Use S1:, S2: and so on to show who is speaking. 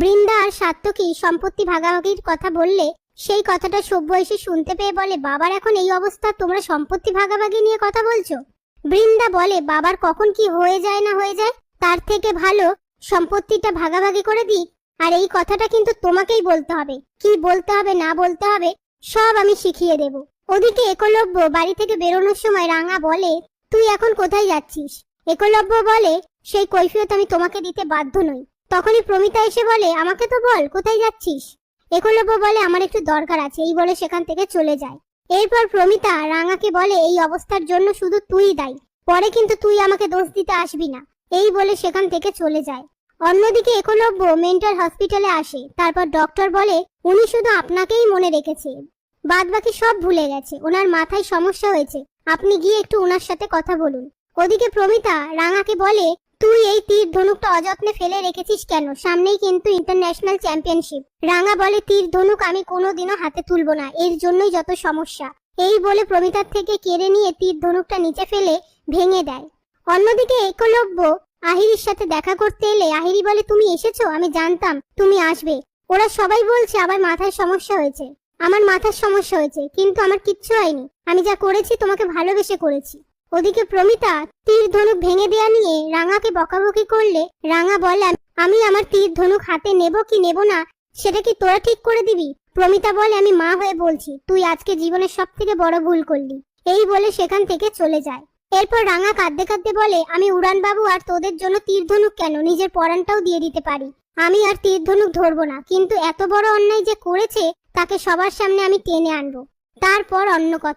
S1: বৃন্দা আর সাত্তকী সম্পত্তি ভাগাভাগির কথা বললে? সেই কথাটা সভ্য এসে শুনতে পেয়ে বলে, বাবার এখন এই অবস্থা, তোমরা সম্পত্তি ভাগাভাগি নিয়ে কথা বলছো? বৃন্দা বলে, বাবার কখন কি হয়ে যায় না হয়ে যায়, তার থেকে ভালো সম্পত্তিটা ভাগাভাগি করে দিই, আর এই কথাটা কিন্তু তোমাকেই বলতে হবে। কি বলতে হবে, না বলতে হবে, সব আমি শিখিয়ে দেব। ওদিকে একলব্য বাড়ি থেকে বেরোনোর সময় রাঙা বলে, তুই এখন কোথায় যাচ্ছিস? একলব্য বলে, সেই কৈফিয়ত আমি তোমাকে দিতে বাধ্য নই। তখনই প্রমিতা এসে বলে, আমাকে তো বল, কোথায় যাচ্ছিস? একলব্য বলে, আমার একটু দরকার আছে। এই বলে সেখান থেকে চলে যায়। এরপর প্রমিতা রাঙাকে বলে, এই অবস্থার জন্য শুধু তুই দায়ী। পরে কিন্তু তুই আমাকে দোষ দিতে আসবি না। এই বলে সেখান থেকে চলে যায়। অন্যদিকে একলব্য মেন্টাল হসপিটালে আসে। তারপর ডক্টর বলে, উনি শুধু আপনাকেই মনে রেখেছে। বাদ বাকি সব ভুলে গেছে। ওনার মাথায় সমস্যা হয়েছে। আপনি গিয়ে একটু ওনার সাথে কথা বলুন। ওদিকে প্রমিতা রাঙাকে বলে তুই এই তীর ধনুকটা অযত্নে ফেলে রেখেছিস কেন? সামনেই কিন্তু ইন্টারন্যাশনাল চ্যাম্পিয়নশিপ রাঙা বলে তীর ধনুক আমি কোনোদিনও হাতে তুলবো না। এর জন্যই যত সমস্যা। এই বলে প্রমিতার থেকে কেড়ে নিয়ে তীর ধনুকটা নিচে ফেলে ভেঙে দেয়। অন্যদিকে একলব্য আহিরির সাথে দেখা করতে এলে আহিরি বলে, তুমি এসেছ? আমি জানতাম তুমি আসবে। ওরা সবাই বলছে আবার মাথায় সমস্যা হয়েছে। আমার মাথার সমস্যা হয়েছে, কিন্তু আমার কিচ্ছু হয়নি। আমি যা করেছি তোমাকে ভালোবেসে করেছি। ওদিকে প্রমিতা তীর ধনুক ভেঙে দেয়া নিয়ে রাঙাকে বকাবকি করলে, রাঙা বলে আমি আমার তীর ধনুক হাতে নেব কি নেব না, সেটা কি তোরা ঠিক করে দিবি? প্রমিতা বলে, আমি মা হয়ে বলছি, তুই আজকে জীবনের সব থেকে বড় ভুল করলি। এই বলে সেখান থেকে চলে যায়। এরপর রাঙা কাঁদতে কাঁদতে বলে, আমি উড়ান বাবু আর তোদের জন্য তীর ধনুক কেন? নিজের পরানটাও দিয়ে দিতে পারি। আমি আর তীর ধনুক ধরবো না, কিন্তু এত বড় অন্যায় যে করেছে, তাকে সবার সামনে আমি টেনে আনব। তারপর অন্য কথা।